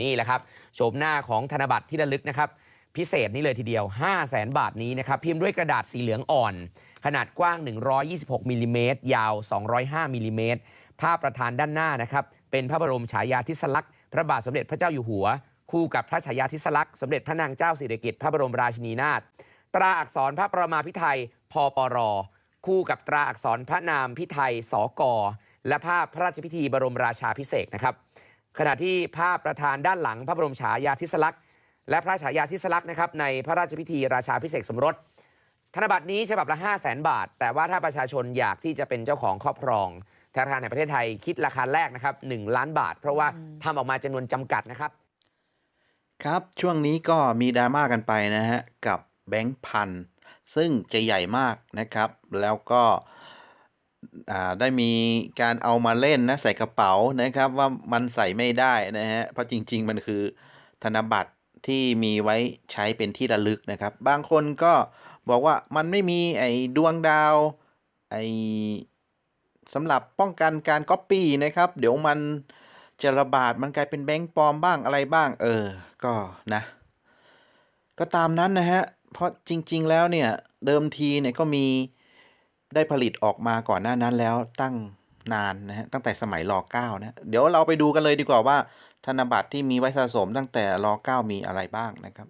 นี่แหละครับโฉมหน้าของธนบัตรที่ระลึกนะครับ พิเศษนี่เลยทีเดียว 5 0 0แสนบาทนี้นะครับ พิมพ์ด้วยกระดาษสีเหลืองอ่อน ขนาดกว้าง 126มิลลิเมตรยาว 205มิลลิเมตรภาพประธานด้านหน้านะครับ เป็นพระบรมฉายาธิสลักษณ์พระบาทสมเด็จพระเจ้าอยู่หัว คู่กับพระฉายาธิสลักษณ์สมเด็จพระนางเจ้าสิริกิติ์พระบรมราชินีนาถตราอักษรพระประมาพิไทยพปร คู่กับตราอักษรพระนามพิไทยสกและภาพพระราชพิธีบรมราชาพิเศษนะครับ ขณะที่ภาพประธานด้านหลังพระบรมฉายาธิสลักษณ์และพระฉายาธิสลักษณ์นะครับในพระราชพิธีราชาพิเศษสมรส ธนบัตรนี้ฉบับละ 5 0 0แสนบาท แต่ว่าถ้าประชาชนอยากที่จะเป็นเจ้าของครอบครองธนาคารแห่งประเทศไทยคิดราคาแรกนะครับ1ล้านบาท เพราะว่าทำออกมาจำนวนจำกัดนะครับ ครับช่วงนี้ก็มีดราม่ากันไปนะฮะกับแบงค์พันซึ่งจะใหญ่มากนะครับ แล้วก็ ได้มีการเอามาเล่นนะใส่กระเป๋านะครับว่ามันใส่ไม่ได้นะฮะเพราะจริง ๆ มันคือธนบัตรที่มีไว้ใช้เป็นที่ระลึกนะครับ บางคนก็บอกว่ามันไม่มีไอ้ดวงดาวไอ้สำหรับป้องกันการก๊อปปี้นะครับ เดี๋ยวมันจะระบาดมันกลายเป็นแบงค์ปลอมบ้างอะไรบ้าง เออ ก็นะ ก็ตามนั้นนะฮะ เพราะจริง ๆ แล้วเนี่ย เดิมทีเนี่ยก็มี ได้ผลิตออกมาก่อนหน้านั้นแล้วตั้งนานนะฮะตั้งแต่สมัยร9นะเดี๋ยวเราไปดูกันเลยดีกว่าว่า ธนบัตรที่มีไว้สะสมตั้งแต่ร9มีอะไรบ้างนะครับ